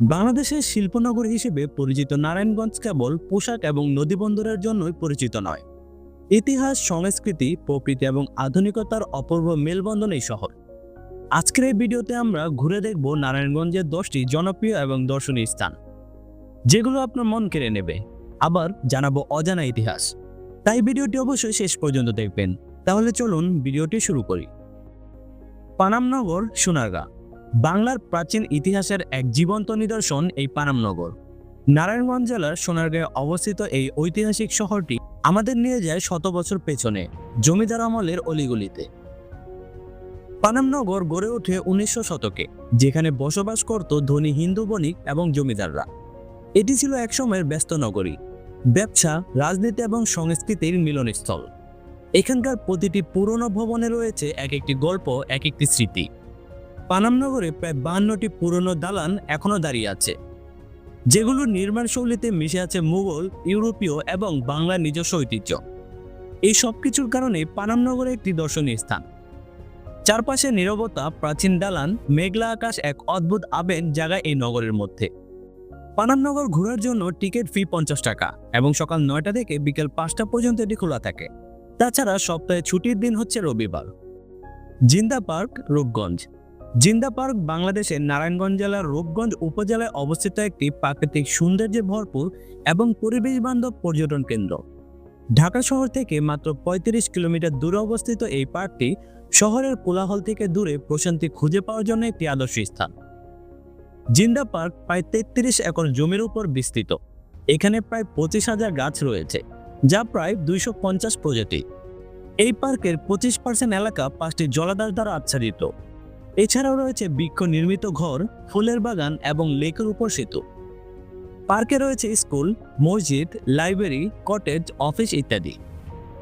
বাংলাদেশের শিল্পনগর হিসেবে পরিচিত নারায়ণগঞ্জ কেবল পোশাক এবং নদীবন্দরের জন্যই পরিচিত নয়। ইতিহাস, সংস্কৃতি, প্রকৃতি এবং আধুনিকতার অপূর্ব মেলবন্ধন এই শহর। আজকের এই ভিডিওতে আমরা ঘুরে দেখব নারায়ণগঞ্জের দশটি জনপ্রিয় এবং দর্শনীয় স্থান, যেগুলো আপনার মন কেড়ে নেবে। আবার জানাব অজানা ইতিহাস। তাই ভিডিওটি অবশ্যই শেষ পর্যন্ত দেখবেন। তাহলে চলুন ভিডিওটি শুরু করি। পানামনগর, সোনারগাঁ। বাংলার প্রাচীন ইতিহাসের এক জীবন্ত নিদর্শন এই পানামনগর নারায়ণগঞ্জ জেলার সোনারগাঁয়ে অবস্থিত এই ঐতিহাসিক শহরটি আমাদের নিয়ে যায় শত বছর পেছনে, জমিদার আমলের অলিগলিতে। পানামনগর গড়ে ওঠে উনিশশো শতকে, যেখানে বসবাস করত ধনী হিন্দু বণিক এবং জমিদাররা। এটি ছিল একসময়ের ব্যস্ত নগরী। ব্যবসা, রাজনীতি এবং সংস্কৃতির মিলনস্থল। এখানকার প্রতিটি পুরনো ভবনে রয়েছে এক একটি গল্প, এক একটি স্মৃতি। পানামনগরে প্রায় বান্নটি পুরনো দালান এখনও দাঁড়িয়ে আছে, যেগুলোর নির্মাণ শৈলীতে মিশে আছে মুঘল, ইউরোপীয় এবং বাংলার নিজস্ব ঐতিহ্য। এই সব কিছুর কারণে পানামনগর একটি দর্শনীয় স্থান। চারপাশে নীরবতা, প্রাচীন দালান, মেঘলা আকাশ এক অদ্ভুত আবেন জায়গা এই নগরের মধ্যে। পানামনগর ঘোরার জন্য টিকিট ফি পঞ্চাশ টাকা এবং সকাল নয়টা থেকে বিকেল পাঁচটা পর্যন্ত এটি খোলা থাকে। তাছাড়া সপ্তাহে ছুটির দিন হচ্ছে রবিবার। জিন্দা পার্ক, রূপগঞ্জ। জিন্দা পার্ক বাংলাদেশের নারায়ণগঞ্জ জেলার রূপগঞ্জ উপজেলায় অবস্থিত একটি প্রাকৃতিক সৌন্দর্যে ভরপুর এবং পরিবেশ বান্ধব পর্যটন কেন্দ্র। ঢাকা শহর থেকে মাত্র ৩৫ কিলোমিটার দূরে অবস্থিত এই পার্কটি শহরের কোলাহল থেকে দূরে প্রশান্তি খুঁজে পাওয়ার জন্য একটি আদর্শ স্থান। জিন্দা পার্ক প্রায় তেত্রিশ একর জমির উপর বিস্তৃত। এখানে প্রায় পঁচিশ হাজার গাছ রয়েছে, যা প্রায় দুইশো পঞ্চাশ প্রজাতি এই পার্কের পঁচিশ পার্সেন্ট এলাকা পাঁচটি জলাধার দ্বারা আচ্ছাদিত। এছাড়াও রয়েছে বৃক্ষ নির্মিত ঘর, ফুলের বাগান এবং লেকের উপর সেতু। পার্কে রয়েছে স্কুল, মসজিদ, লাইব্রেরি, কটেজ, অফিস ইত্যাদি।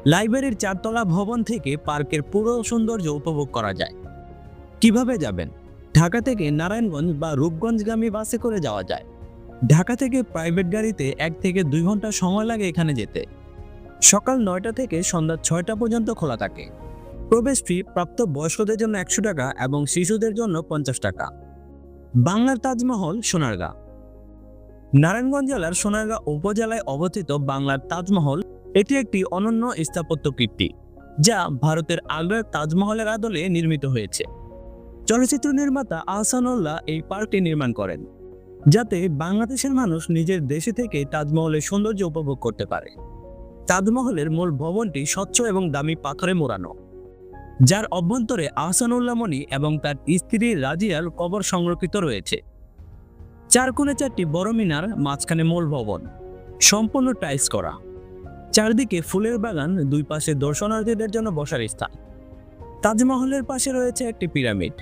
লাইব্রেরির চারতলা ভবন থেকে পার্কের পুরো সৌন্দর্য উপভোগ করা যায়। কীভাবে যাবেন? ঢাকা থেকে নারায়ণগঞ্জ বা রূপগঞ্জগামী বাসে করে যাওয়া যায়। ঢাকা থেকে প্রাইভেট গাড়িতে এক থেকে দুই ঘণ্টা সময় লাগে এখানে যেতে। সকাল নয়টা থেকে সন্ধ্যা ছয়টা পর্যন্ত খোলা থাকে। প্রবেশ ফি প্রাপ্ত বয়স্কদের জন্য একশো টাকা এবং শিশুদের জন্য পঞ্চাশ টাকা। বাংলার তাজমহল, সোনারগাঁ। নারায়ণগঞ্জ জেলার সোনারগাঁ উপজেলায় অবস্থিত বাংলার তাজমহল, এটি একটি অনন্য স্থাপত্য কীর্তি, যা ভারতের আগ্রার তাজমহলের আদলে নির্মিত হয়েছে। চলচ্চিত্র নির্মাতা আহসানুল্লাহ এই পার্কটি নির্মাণ করেন, যাতে বাংলাদেশের মানুষ নিজের দেশে থেকে তাজমহলের সৌন্দর্য উপভোগ করতে পারে। তাজমহলের মূল ভবনটি স্বচ্ছ এবং দামি পাথরে মোড়ানো। যার অভ্যন্তরে আহসানুল্লাহ মণি এবং তার স্ত্রী রাজিয়ার কবর সংরক্ষিত রয়েছে। চার কোণে চারটি বড় মিনার, মাঝখানে মূল ভবন। সম্পূর্ণ টাইলস করা। চারদিকে ফুলের বাগান, দুই পাশে দর্শনার্থীদের জন্য বসার স্থান। তাজমহলের পাশে রয়েছে একটি পিরামিড।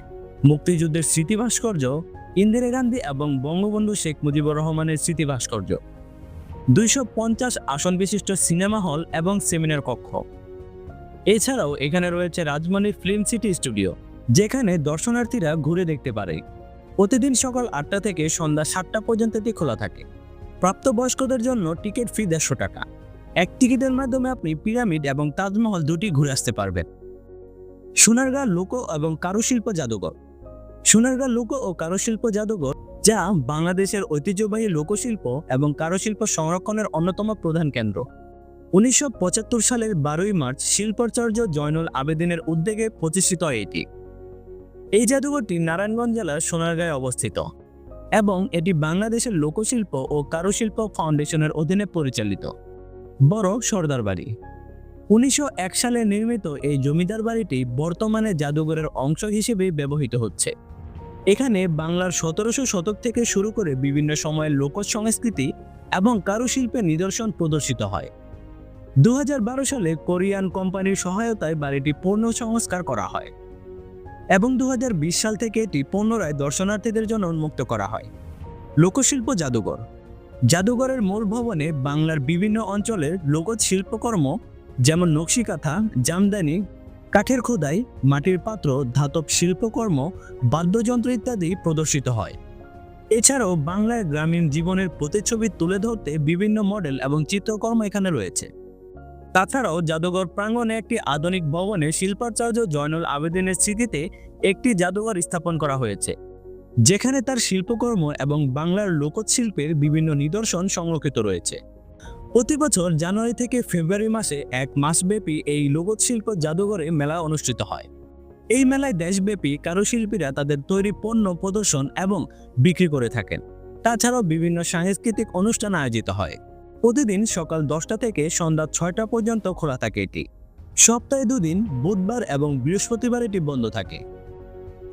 মুক্তিযুদ্ধের স্মৃতি ভাস্কর্য ইন্দিরা গান্ধী এবং বঙ্গবন্ধু শেখ মুজিবুর রহমানের স্মৃতি ভাস্কর্য দুইশো পঞ্চাশ আসন বিশিষ্ট সিনেমা হল এবং সেমিনার কক্ষ। এছাড়াও এখানে রয়েছে রাজমণি ফিল্ম সিটি স্টুডিও, যেখানে দর্শনার্থীরা ঘুরে দেখতে পারে। প্রতিদিন সকাল আটটা থেকে সন্ধ্যা সাতটা পর্যন্ত এটি খোলা থাকে। প্রাপ্তবয়স্কদের জন্য টিকিট ফি দেড়শো টাকা। এক টিকিটের মাধ্যমে আপনি পিরামিড এবং তাজমহল দুটি ঘুরে আসতে পারবেন। সোনারগাঁ লোক এবং কারুশিল্প জাদুঘর। সোনারগাঁ লোক ও কারুশিল্প জাদুঘর, যা বাংলাদেশের ঐতিহ্যবাহী লোকশিল্প এবং কারুশিল্প সংরক্ষণের অন্যতম প্রধান কেন্দ্র। উনিশশো পঁচাত্তর সালের বারোই মার্চ শিল্পাচার্য জয়নুল আবেদিনের উদ্যোগে প্রতিষ্ঠিত এটি। এই জাদুঘরটি নারায়ণগঞ্জ জেলার সোনারগাঁয়ে অবস্থিত এবং এটি বাংলাদেশের লোকশিল্প ও কারুশিল্প ফাউন্ডেশনের অধীনে পরিচালিত। বড় সর্দার বাড়ি। উনিশশো এক সালে নির্মিত এই জমিদার বাড়িটি বর্তমানে জাদুঘরের অংশ হিসেবে ব্যবহৃত হচ্ছে। এখানে বাংলার সতেরোশো শতক থেকে শুরু করে বিভিন্ন সময়ের লোক সংস্কৃতি এবং কারুশিল্পের নিদর্শন প্রদর্শিত হয়। দু হাজার বারো সালে কোরিয়ান কোম্পানির সহায়তায় বাড়িটি পূর্ণ সংস্কার করা হয় এবং দু হাজার বিশ সাল থেকে এটি পুনরায় দর্শনার্থীদের জন্য উন্মুক্ত করা হয়। লোকশিল্প জাদুঘর। জাদুঘরের মূল ভবনে বাংলার বিভিন্ন অঞ্চলের লোকজ শিল্পকর্ম যেমন নকশিকাঁথা, জামদানি, কাঠের খোদাই, মাটির পাত্র, ধাতব শিল্পকর্ম, বাদ্যযন্ত্র ইত্যাদি প্রদর্শিত হয়। এছাড়াও বাংলার গ্রামীণ জীবনের প্রতিচ্ছবি তুলে ধরতে বিভিন্ন মডেল এবং চিত্রকর্ম এখানে রয়েছে। তাছাড়াও জাদুঘর প্রাঙ্গণে একটি আধুনিক ভবনে শিল্পাচার্য জয়নুল আবেদিনের স্মৃতিতে একটি জাদুঘর স্থাপন করা হয়েছে, যেখানে তার শিল্পকর্ম এবং বাংলার লোকশিল্পের বিভিন্ন নিদর্শন সংরক্ষিত রয়েছে। প্রতি বছর জানুয়ারি থেকে ফেব্রুয়ারি মাসে এক মাসব্যাপী এই লোকশিল্প জাদুঘরে মেলা অনুষ্ঠিত হয়। এই মেলায় দেশব্যাপী কারুশিল্পীরা তাদের তৈরি পণ্য প্রদর্শন এবং বিক্রি করে থাকেন। তাছাড়াও বিভিন্ন সাংস্কৃতিক অনুষ্ঠান আয়োজিত হয়। প্রতিদিন সকাল দশটা থেকে সন্ধ্যা ছয়টা পর্যন্ত খোলা থাকে এটি। সপ্তাহে দুদিন, বুধবার এবং বৃহস্পতিবার এটি বন্ধ থাকে।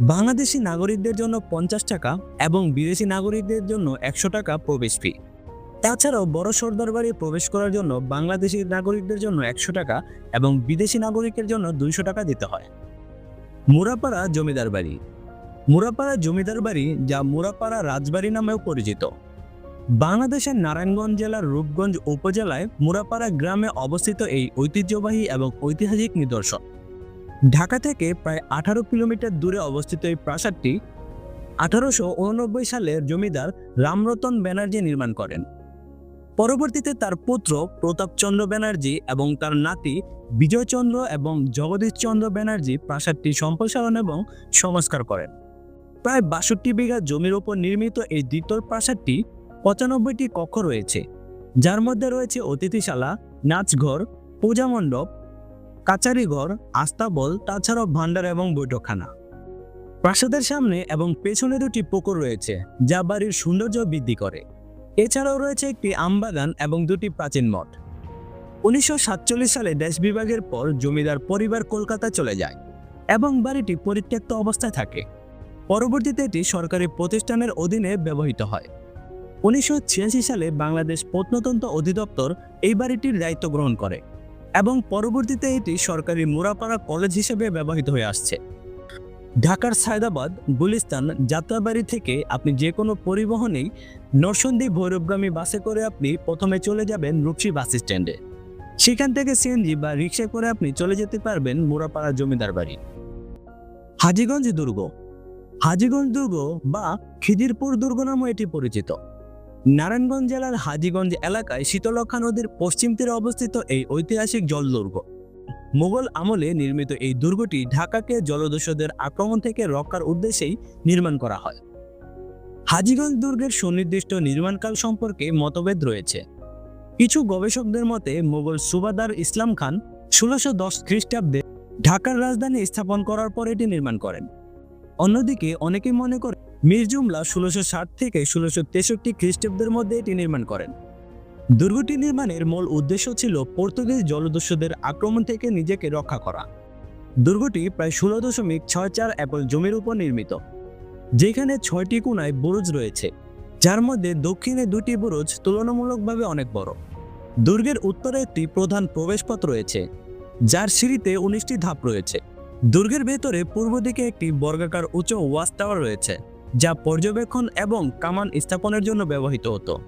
বাংলাদেশি নাগরিকদের জন্য পঞ্চাশ টাকা এবং বিদেশি নাগরিকদের জন্য একশো টাকা প্রবেশ ফি তাছাড়াও বড় সর্দার বাড়ি প্রবেশ করার জন্য বাংলাদেশি নাগরিকদের জন্য একশো টাকা এবং বিদেশি নাগরিকের জন্য দুইশো টাকা দিতে হয়। মুরাপাড়া জমিদার বাড়ি মুরাপাড়া জমিদার বাড়ি যা মুরাপাড়া রাজবাড়ি নামেও পরিচিত। বাংলাদেশের নারায়ণগঞ্জ জেলার রূপগঞ্জ উপজেলায় মুরাপাড়া গ্রামে অবস্থিত এই ঐতিহ্যবাহী এবং ঐতিহাসিক নিদর্শন। ঢাকা থেকে প্রায় আঠারো কিলোমিটার দূরে অবস্থিত এই প্রাসাদটি আঠারোশো উননব্বই সালের জমিদার রামরতন ব্যানার্জি নির্মাণ করেন। পরবর্তীতে তার পুত্র প্রতাপচন্দ্র ব্যানার্জি এবং তার নাতি বিজয়চন্দ্র এবং জগদীশচন্দ্র ব্যানার্জি প্রাসাদটি সম্প্রসারণ এবং সংস্কার করেন। প্রায় বাষট্টি বিঘা জমির ওপর নির্মিত এই দ্বিতল প্রাসাদটি পঁচানব্বইটি কক্ষ রয়েছে, যার মধ্যে রয়েছে অতিথিশালা, নাচঘর, পূজা মণ্ডপ, কাচারিঘর আস্তাবল তাছাড়াও ভাণ্ডার এবং বৈঠকখানা। প্রাসাদের সামনে এবং পেছনে দুটি পুকুর রয়েছে, যা বাড়ির সৌন্দর্য বৃদ্ধি করে। এছাড়াও রয়েছে একটি আমবাগান এবং দুটি প্রাচীন মঠ। উনিশশো সাতচল্লিশ সালে দেশ বিভাগের পর জমিদার পরিবার কলকাতা চলে যায় এবং বাড়িটি পরিত্যক্ত অবস্থায় থাকে। পরবর্তীতে এটি সরকারি প্রতিষ্ঠানের অধীনে ব্যবহৃত হয়। উনিশশো ছিয়াশি সালে বাংলাদেশ প্রত্নতন্ত্র অধিদপ্তর এই বাড়িটির দায়িত্ব গ্রহণ করে এবং পরবর্তীতে এটি সরকারি মুরাপাড়া কলেজ হিসেবে ব্যবহৃত হয়ে আসছে। ঢাকার সায়দাবাদ গুলিস্তান যাত্রাবাড়ি থেকে আপনি যে কোনো পরিবহনেই নরসন্দী ভৈরবগামী বাসে করে আপনি প্রথমে চলে যাবেন রূপসী বাস স্ট্যান্ডে। সেখান থেকে সিএনজি বা রিক্সা করে আপনি চলে যেতে পারবেন মুরাপাড়া জমিদার বাড়ি। হাজিগঞ্জ দুর্গ। হাজীগঞ্জ দুর্গ বা খিদিরপুর দুর্গ নামও এটি পরিচিত। নারায়ণগঞ্জ জেলার হাজীগঞ্জ এলাকায় শীতলক্ষা নদীর পশ্চিম তীরে অবস্থিত এই ঐতিহাসিক জলদুর্গ। মোগল আমলে নির্মিত এই দুর্গটি ঢাকাকে জলদস্যুদের আক্রমণ থেকে রক্ষার উদ্দেশ্যেই নির্মাণ করা হয়। হাজীগঞ্জ দুর্গের সুনির্দিষ্ট নির্মাণকাল সম্পর্কে মতভেদ রয়েছে। কিছু গবেষকদের মতে, মোগল সুবাদার ইসলাম খান ষোলোশো দশ খ্রিস্টাব্দে ঢাকার রাজধানী স্থাপন করার পর এটি নির্মাণ করেন। অন্যদিকে অনেকে মনে করে মীর জুমলা ষোলোশো ষাট থেকে ষোলোশো তেষট্টি খ্রিস্টাব্দের মধ্যে এটি নির্মাণ করেন। দুর্গটি নির্মাণের মূল উদ্দেশ্য ছিল পর্তুগিজ জলদস্যুদের আক্রমণ থেকে নিজেকে রক্ষা করা। দুর্গটি প্রায় ষোলো দশমিক ছয় চার একর জমির উপর নির্মিত, যেখানে ছয়টি কোনায় বুরুজ রয়েছে, যার মধ্যে দক্ষিণে দুটি বুরুজ তুলনামূলকভাবে অনেক বড়। দুর্গের উত্তরে একটি প্রধান প্রবেশপথ রয়েছে, যার সিঁড়িতে উনিশটি ধাপ রয়েছে। দুর্গের ভেতরে পূর্ব দিকে একটি বর্গাকার উঁচু ওয়াচ টাওয়ার রয়েছে। যা পর্যবেক্ষণ এবং কামান স্থাপনের জন্য ব্যবহৃত হতো।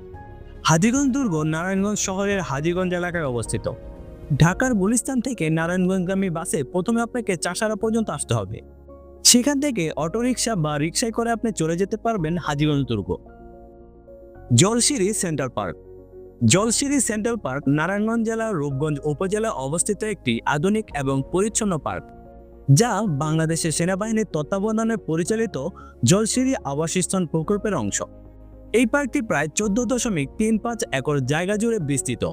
হাজিগঞ্জ দুর্গ নারায়ণগঞ্জ শহরের হাজিগঞ্জ এলাকায় অবস্থিত। ঢাকার গুলিস্তান থেকে নারায়ণগঞ্জগামী বাসে প্রথমে আপনাকে চাষারা পর্যন্ত আসতে হবে। সেখান থেকে অটোরিকশা বা রিক্সায় করে আপনি চলে যেতে পারবেন হাজিগঞ্জ দুর্গ। Jalshiri central park. Jalshiri central park Narayanganj জেলার রূপগঞ্জ উপজেলায় অবস্থিত একটি আধুনিক এবং পরিচ্ছন্ন পার্ক। যা বাংলাদেশের সেনাবাহিনীর তত্ত্বাবধানে পরিচালিত জলশিরি আবাসস্থল প্রকল্পের অংশ। এই পার্কটি প্রায় চোদ্দ দশমিক তিন পাঁচ একর জায়গা জুড়ে বিস্তৃত।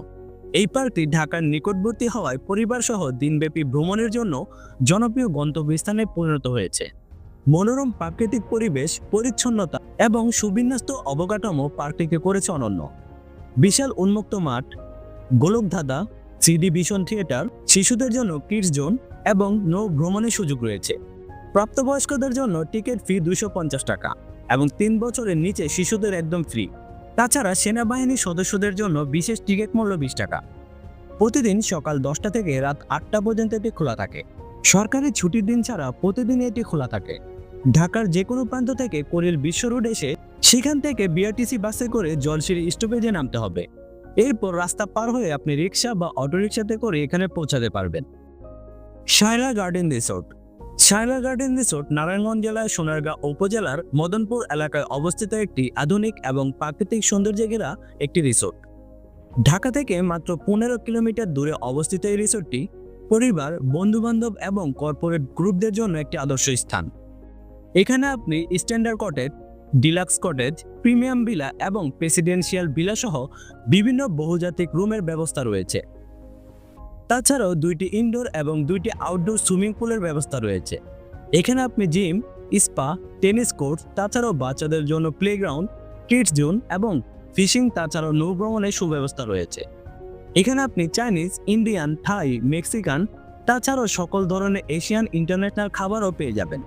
এই পার্কটি ঢাকার নিকটবর্তী হওয়ায় পরিবার সহ দিনব্যাপী ভ্রমণের জন্য জনপ্রিয় গন্তব্যস্থানে পরিণত হয়েছে। মনোরম প্রাকৃতিক পরিবেশ, পরিচ্ছন্নতা এবং সুবিন্যস্ত অবকাঠামো পার্কটিকে করেছে অনন্য। বিশাল উন্মুক্ত মাঠ, গোলকধাঁধা সিডি ভিশন থিয়েটার, শিশুদের জন্য কিডস জোন এবং নৌ ভ্রমণের সুযোগ রয়েছে। প্রাপ্তবয়স্কদের জন্য টিকিট ফি দুশো টাকা এবং তিন বছরের নিচে শিশুদের একদম ফ্রি। তাছাড়া সেনাবাহিনীর সদস্যদের জন্য বিশেষ টিকিট মূল্য বিশ টাকা। প্রতিদিন সকাল দশটা থেকে রাত আটটা পর্যন্ত এটি খোলা থাকে। সরকারি ছুটির দিন ছাড়া প্রতিদিন এটি খোলা থাকে। ঢাকার যে কোনো প্রান্ত থেকে কোরিল বিশ্ব রোড এসে সেখান থেকে বিআরটিসি বাসে করে জলসিরি স্টপেজে নামতে হবে। এরপর রাস্তা পার হয়ে আপনি রিক্সা বা অটোরিকশাতে করে এখানে পৌঁছাতে পারবেন। Shayla garden resort. Shayla garden resort Narayanganj জেলার সোনারগাঁ উপজেলার মদনপুর এলাকায় অবস্থিত একটি আধুনিক এবং প্রাকৃতিক সৌন্দর্যে ঘেরা একটি রিসোর্ট। ঢাকা থেকে মাত্র পনেরো কিলোমিটার দূরে অবস্থিত এই রিসোর্টটি পরিবার, বন্ধুবান্ধব এবং কর্পোরেট গ্রুপদের জন্য একটি আদর্শ স্থান। এখানে আপনি standard cottage deluxe cottage, premium villa এবং প্রেসিডেন্সিয়াল ভিলা সহ বিভিন্ন বহুজাতিক রুমের ব্যবস্থা রয়েছে। তাছাড়াও দুইটি ইনডোর এবং দুইটি আউটডোর সুইমিং পুলের ব্যবস্থা রয়েছে। এখানে আপনি জিম স্পা টেনিস কোর্ট তাছাড়াও বাচ্চাদের জন্য প্লেগ্রাউন্ড কিডস জোন এবং ফিশিং তাছাড়াও নৌভ্রমণের সুব্যবস্থা রয়েছে। এখানে আপনি চাইনিজ ইন্ডিয়ান থাই মেক্সিকান তাছাড়াও সকল ধরনের এশিয়ান ইন্টারন্যাশনাল খাবারও পেয়ে যাবেন।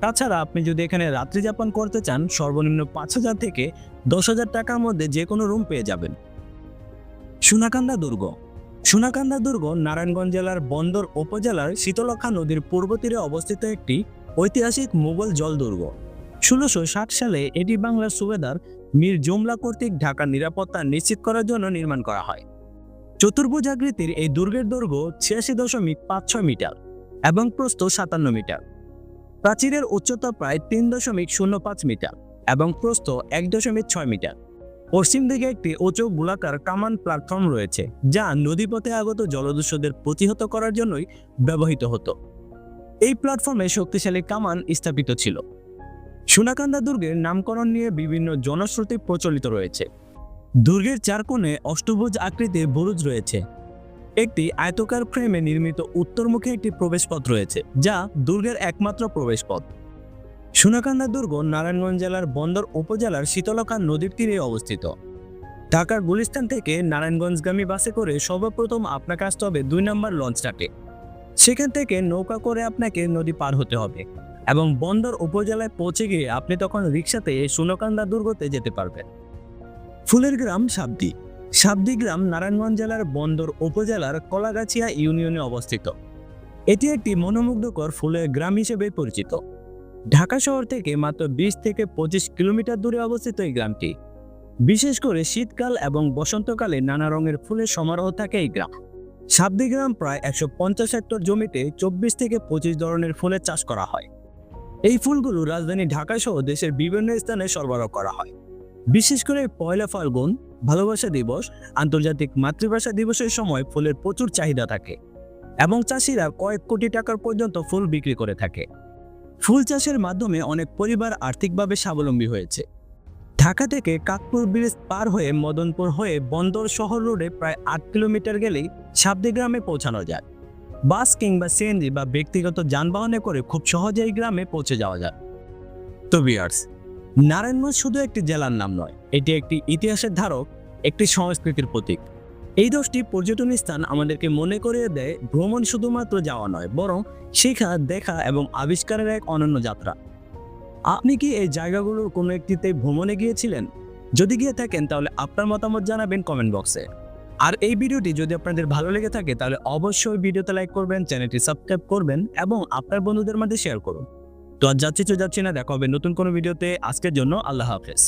তাছাড়া আপনি যদি এখানে রাত্রি যাপন করতে চান, সর্বনিম্ন পাঁচ হাজার থেকে দশ হাজার টাকার মধ্যে যে কোনো রুম পেয়ে যাবেন। সোনাকান্দা দুর্গ। সোনাকান্দা দুর্গ নারায়ণগঞ্জ জেলার বন্দর উপজেলার শীতলক্ষা নদীর পূর্ব তীরে অবস্থিত একটি ঐতিহাসিক মুঘল জল দুর্গ। ষোলোশো সালে এটি বাংলার সুবেদার মীর জুমলা কর্তৃক ঢাকার নিরাপত্তা নিশ্চিত করার জন্য নির্মাণ করা হয়। চতুর্ভুজ আকৃতির এই দুর্গের দৈর্ঘ্য ছিয়াশি দশমিক পাঁচ ছয় মিটার এবং প্রস্থ সাতান্ন মিটার। প্রাচীরের উচ্চতা প্রায় তিন দশমিক শূন্য পাঁচ মিটার এবং প্রস্থ এক দশমিক ছয় মিটার। পশ্চিম দিকে একটি উঁচু গোলাকার কামান প্ল্যাটফর্ম রয়েছে, যা নদীপথে আগত জলদস্যুদের প্রতিহত করার জন্যই ব্যবহৃত হতো। এই প্ল্যাটফর্মে শক্তিশালী কামান স্থাপিত ছিল। সোনাকান্দা দুর্গের নামকরণ নিয়ে বিভিন্ন জনশ্রুতি প্রচলিত রয়েছে। দুর্গের চার কোণে অষ্টভুজ আকৃতির বুরুজ রয়েছে একটি আয়তকার ফ্রেমে নির্মিত উত্তরমুখী একটি প্রবেশপথ রয়েছে, যা দুর্গের একমাত্র প্রবেশপথ। সোনাকান্দা দুর্গ নারায়ণগঞ্জ জেলার বন্দর উপজেলার শীতলকা নদীর তীরে অবস্থিত। ঢাকার গুলিস্তান থেকে নারায়ণগঞ্জগামী বাসে করে সর্বপ্রথম আপনাকে আসতে হবে দুই নম্বর লঞ্চটাকে। সেখান থেকে নৌকা করে আপনাকে নদী পার হতে হবে এবং বন্দর উপজেলায় পৌঁছে গিয়ে আপনি তখন রিক্সাতে সোনাকান্দা দুর্গতে যেতে পারবেন। ফুলের গ্রাম সাবদি। সাবদি গ্রাম নারায়ণগঞ্জ জেলার বন্দর উপজেলার কলাগাছিয়া ইউনিয়নে অবস্থিত। এটি একটি মনোমুগ্ধকর ফুলের গ্রাম হিসেবে পরিচিত। ঢাকা শহর থেকে মাত্র বিশ থেকে পঁচিশ কিলোমিটার দূরে অবস্থিত এই গ্রামটি। বিশেষ করে শীতকাল এবং বসন্তকালে নানা রঙের ফুলের সমারোহ থাকে এই গ্রাম। সাবদিগ্রাম প্রায় একশো পঞ্চাশ হেক্টর জমিতে চব্বিশ থেকে পঁচিশ ধরনের ফুলের চাষ করা হয়। এই ফুলগুলো রাজধানী ঢাকা সহ দেশের বিভিন্ন স্থানে সরবরাহ করা হয়। বিশেষ করে পয়লা ফাল্গুন ভালোবাসা দিবস, আন্তর্জাতিক মাতৃভাষা দিবসের সময় ফুলের প্রচুর চাহিদা থাকে এবং চাষিরা কয়েক কোটি টাকার পর্যন্ত ফুল বিক্রি করে থাকে। ফুল চাষের মাধ্যমে অনেক পরিবার আর্থিকভাবে স্বাবলম্বী হয়েছে। ঢাকা থেকে কাকপুর ব্রিজ পার হয়ে মদনপুর হয়ে বন্দর শহর রোডে প্রায় আট কিলোমিটার গেলেই সাবদি গ্রামে পৌঁছানো যায়। বাস কিংবা সিএনজি বা ব্যক্তিগত যানবাহনে করে খুব সহজেই গ্রামে পৌঁছে যাওয়া যায়। তো বিয়ার্স নারায়ণগঞ্জ শুধু একটি জেলার নাম নয়, এটি একটি ইতিহাসের ধারক, একটি সংস্কৃতির প্রতীক। এই দশটি পর্যটন স্থান আমাদেরকে মনে করিয়ে দেয় ভ্রমণ শুধুমাত্র যাওয়া নয়, বরং শেখা দেখা এবং আবিষ্কারের এক অনন্য যাত্রা। আপনি কি এই জায়গাগুলোর কোনো একটিতে ভ্রমণে গিয়েছিলেন? যদি গিয়ে থাকেন, তাহলে আপনার মতামত জানাবেন কমেন্ট বক্সে। আর এই ভিডিওটি যদি আপনাদের ভালো লেগে থাকে, তাহলে অবশ্যই ভিডিওতে লাইক করবেন, চ্যানেলটি সাবস্ক্রাইব করবেন এবং আপনার বন্ধুদের মধ্যে শেয়ার করুন। তো আর যাচ্ছি তো যাচ্ছি না, দেখা হবে নতুন কোনো ভিডিওতে। আজকের জন্য আল্লাহ হাফেজ।